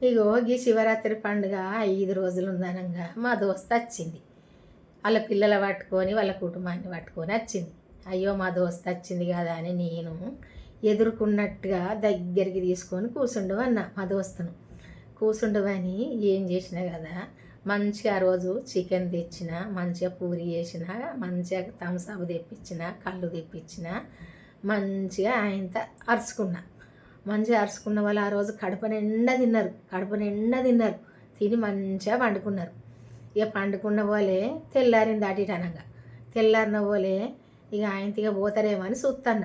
ఇగో ఈ శివరాత్రి పండుగ ఐదు రోజులు ఉందనంగా మా దోస్త్ వచ్చింది వాళ్ళ పిల్లల పట్టుకొని వాళ్ళ కుటుంబాన్ని పట్టుకొని వచ్చింది అయ్యో మా దోస్త్ వచ్చింది కదా అని నేను ఎదుర్కొన్నట్టుగా దగ్గరికి తీసుకొని కూర్చుండవన్న మా దోస్తును. కూర్చుండవని ఏం చేసినా కదా మంచిగా ఆ రోజు చికెన్ తెచ్చిన మంచిగా పూరి చేసిన మంచిగా థమ్స్అప్ తెప్పించిన కళ్ళు తెప్పించిన మంచిగా ఆయనతో అరుచుకున్నా. మంచిగా అరుచుకున్న వాళ్ళు ఆ రోజు కడుపు నిండా తిన్నారు. కడుపు నిండా తిన్నారు. తిని మంచిగా పండుకున్నారు. ఇక పండుకున్న పోలే తెల్లారింది అటు అనగా. తెల్లారిన పోలే ఇక ఆయన ఇక పోతారేమో అని చూస్తాన్న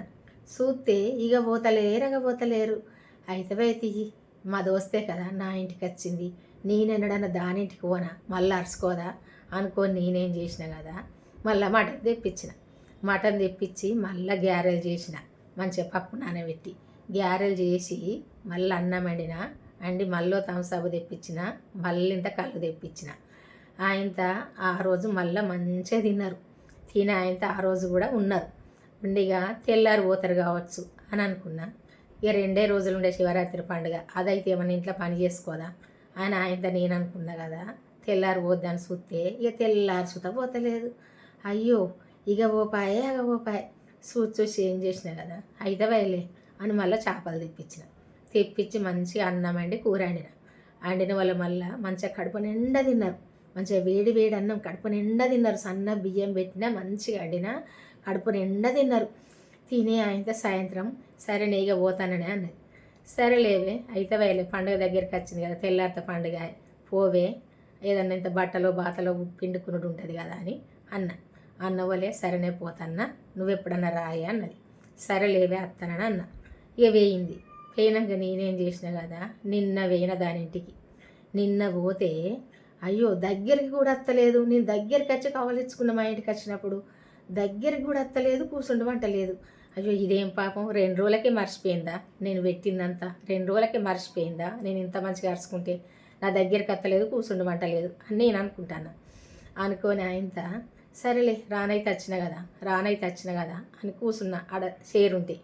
చూస్తే ఇక పోతలేరు ఇక పోతలేరు. అయితే పోయి మా దోస్తే కదా నా ఇంటికి వచ్చింది. నేనెన్నడన్నా దాని ఇంటికి పోనా? మళ్ళీ అరుచుకోదా? అనుకొని నేనేం చేసిన కదా మళ్ళీ మటన్ తెప్పించిన. మటన్ తెప్పించి మళ్ళీ గ్యారెలు చేసిన. మంచిగా పప్పు నానబెట్టి. గ్యారెలు చేసి మళ్ళీ అన్నం వండిన అండి మళ్ళీ థమ్స్అప్ తెప్పించిన మళ్ళీ ఇంత కళ్ళు తెప్పించిన. ఆయనత ఆ రోజు మళ్ళీ మంచిగా తిన్నారు. తిని ఆయనత ఆ రోజు కూడా ఉన్నారు. ఉండిగా తెల్లారి పోతారు కావచ్చు అని అనుకున్నా. ఇక రెండే రోజులు ఉండే శివరాత్రి పండుగ. అదైతే ఏమన్నా ఇంట్లో పని చేసుకోదా అని ఆయనతో నేను అనుకున్నా కదా. తెల్లారి పోద్దని చూస్తే ఇక తెల్లారి చూత పోతలేదు. అయ్యో ఇక పోపాయే అగ పోపాయే. చూసి చూసి ఏం చేసినా కదా. అయితే వైలే అని మళ్ళీ చేపలు తెప్పించిన. తెప్పించి మంచిగా అన్నం అండి కూర వండిన. వండిన వాళ్ళు మళ్ళీ మంచిగా కడుపు నిండా తిన్నారు. మంచిగా వేడి వేడి అన్నం కడుపు నిండా తిన్నారు. సన్న బియ్యం పెట్టినా మంచిగా వండిన కడుపు నిండా తిన్నారు. తిని అయితే సాయంత్రం సరే నీగా పోతానని అన్నది. సరే లేవే అయితే వేయలే పండుగ దగ్గరికి వచ్చింది కదా తెల్లారిత పండుగ పోవే ఏదన్నా ఇంత బట్టలు బాతలో పిండుకున్నట్టు ఉంటుంది కదా అని అన్న. అన్న వాళ్ళే సరేనే పోతన్నా నువ్వు ఎప్పుడన్నా రాయి అన్నది. సరే లేవే అత్తనని అన్న. ఇక వేయింది. పోయినాక నేనేం చేసిన కదా నిన్న వేయిన దానింటికి. నిన్న పోతే అయ్యో దగ్గరికి కూడా అత్తలేదు. నేను దగ్గరికి వచ్చి కవలించుకున్న మా ఇంటికి వచ్చినప్పుడు దగ్గరికి కూడా అత్తలేదు కూర్చుండమంటలేదు అయ్యో ఇదేం పాపం? రెండు రోజులకే మర్చిపోయిందా? నేను పెట్టిందంతా. రెండు రోజులకే మర్చిపోయిందా? నేను ఇంత మంచిగా అరుచుకుంటే నా దగ్గరికి అత్తలేదు కూర్చుండమంటలేదు అని నేను అనుకుంటాను. అనుకొని ఆయనత సరేలే రానైతే వచ్చిన కదా రానైతే వచ్చిన కదా అని కూర్చున్నా ఆడ చేరుంటే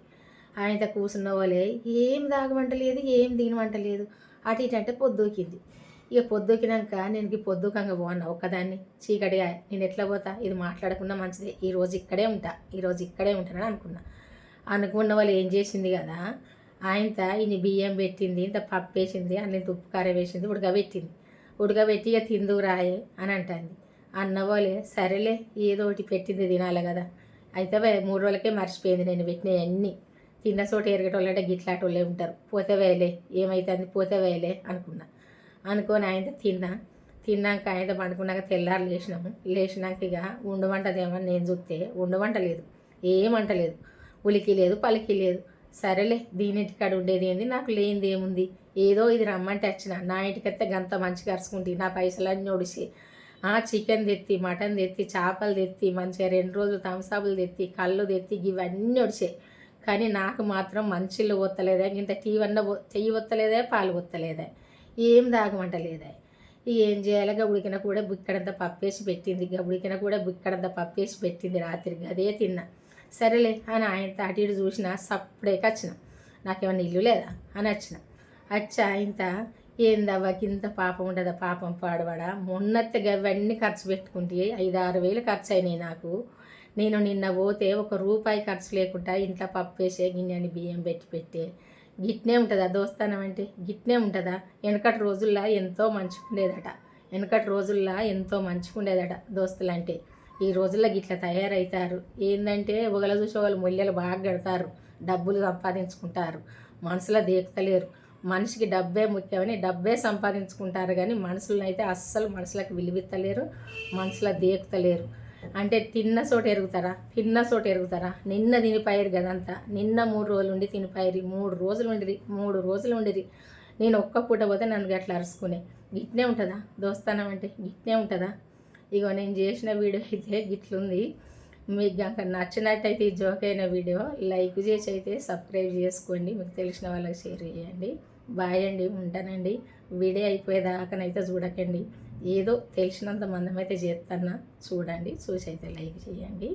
ఆయనతో కూర్చున్న వాళ్ళే ఏం దాగమంటలేదు ఏం దిగమంటలేదు అటు ఇటు అంటే పొద్దుకింది ఇక పొద్దుకినాక నేను పొద్దుకంగా పోన్నా ఒక్కదాన్ని. చీకటిగా నేను ఎట్లా పోతా? ఇది మాట్లాడకుండా మంచిదే. ఈరోజు ఇక్కడే ఉంటా ఈరోజు ఇక్కడే ఉంటానని అనుకున్నా. అనుకున్న వాళ్ళు ఏం చేసింది కదా ఆయనత ఇన్ని బియ్యం పెట్టింది ఇంత పప్పు వేసింది అన్ని ఉప్పు కారం వేసింది ఉడకబెట్టింది. ఉడకబెట్టి ఇక తిందు రాయే అని అంటుంది. అన్నవాళ్ళే సరేలే ఏదో ఒకటి పెట్టింది తినాలి కదా. అయితే మూడు రోజులకే మర్చిపోయింది నేను పెట్టినవి అన్నీ. తిన్న చోట ఎరగటోళ్ళంటే గిట్లాటోళ్ళే ఉంటారు. పోతే వేయలే ఏమవుతుంది పోతే వేయలే అనుకున్నా. అనుకొని ఆయనతో తిన్నా. తిన్నాక ఆయనతో పండుకున్నాక తెల్లారు లేచినాము. లేచినాక ఇక ఉండమంటదేమో నేను చూస్తే వండమంట లేదు. ఉలికి లేదు పలికి లేదు. సరేలే దీని ఇంటికాడ ఉండేది ఏంది? నాకు లేనిది ఏముంది? ఏదో ఇది రమ్మంటే వచ్చిన. నా ఇంటికైతే గంత మంచిగా అరుచుకుంటే నా పైసలన్నీ ఒడిసి చికెన్ తెత్తి మటన్ తెత్తి చేపలు తెత్తి మంచిగా రెండు రోజులు థమ్సాపులు తెత్తి కళ్ళు తెత్తి ఇవన్నీ ఒడిచాయి కానీ నాకు మాత్రం మంచిళ్ళు ఒత్తలేదే ఇంత టీ వన్న చెయ్యి ఒత్తలేదే పాలు ఒత్తలేదే. ఏం తాగమంటలేదే ఏం చేయాలి? గబుడికిన కూడా బుక్కడంత పప్పేసి పెట్టింది గబుడికిన కూడా బుక్కడంత పప్పేసి పెట్టింది రాత్రికి. అదే తిన్నా. సరేలే అని ఆయన అటు ఇటు చూసిన సప్పుడేకి వచ్చిన నాకేమన్నా ఇల్లు లేదా? అని వచ్చిన వచ్చి ఆయనత ఏందవ్వకి ఇంత పాపం ఉండదా? పాపం పాడవాడా? మొన్నత్తగా అవన్నీ ఖర్చు పెట్టుకుంటే ఐదు ఆరు వేలు ఖర్చు అయినాయి నాకు. నేను నిన్న పోతే ఒక రూపాయి ఖర్చు లేకుండా ఇంట్లో పప్పు వేసే గిన్నెని బియ్యం పెట్టి పెట్టే. గిట్నే ఉంటుందా దోస్తానం అంటే? గిట్నే ఉంటుందా? వెనకటి రోజుల్లో ఎంతో మంచుకుండేదట. వెనకటి రోజుల్లో ఎంతో మంచుకుండేదట దోస్తులు అంటే ఈ రోజుల్లో గిట్ల తయారవుతారు ఏంటంటే ఒకళ్ళ చూసి వాళ్ళు ముళ్ళలు బాగా కడతారు. డబ్బులు సంపాదించుకుంటారు. మనసులో దేకుతలేరు. మనిషికి డబ్బే ముఖ్యమని డబ్బే సంపాదించుకుంటారు కానీ మనుషులనైతే అయితే అస్సలు మనుషులకు విలువిత్తలేరు. మనసులో దేకుతలేరు. అంటే తిన్న చోట ఎరుగుతారా? తిన్న చోట ఎరుగుతారా? నిన్న తినిపోయారు కదంతా నిన్న మూడు రోజులు ఉండి తినిపోయారు. మూడు రోజులు ఉండిరి. మూడు రోజులు ఉండిరి. నేను ఒక్క పూట పోతే నన్ను గట్లా అరుచుకునే గిట్నే ఉంటుందా? దోస్తానం అంటే గిట్నే ఉంటుందా? ఇగో నేను చేసిన వీడియో అయితే గిట్లుంది. మీకు కనుక నచ్చినట్టయితే ఈ జోక్ అయిన వీడియో లైక్ చేసి అయితే సబ్స్క్రైబ్ చేసుకోండి. మీకు తెలిసిన వాళ్ళకి షేర్ చేయండి. బాయ్ అండి. ఉంటానండి. వీడియో అయిపోయేదాకనైతే చూడకండి. ఏదో తెలిసినంత మందమైతే చేస్తానా చూడండి చూసి అయితే లైక్ చేయండి.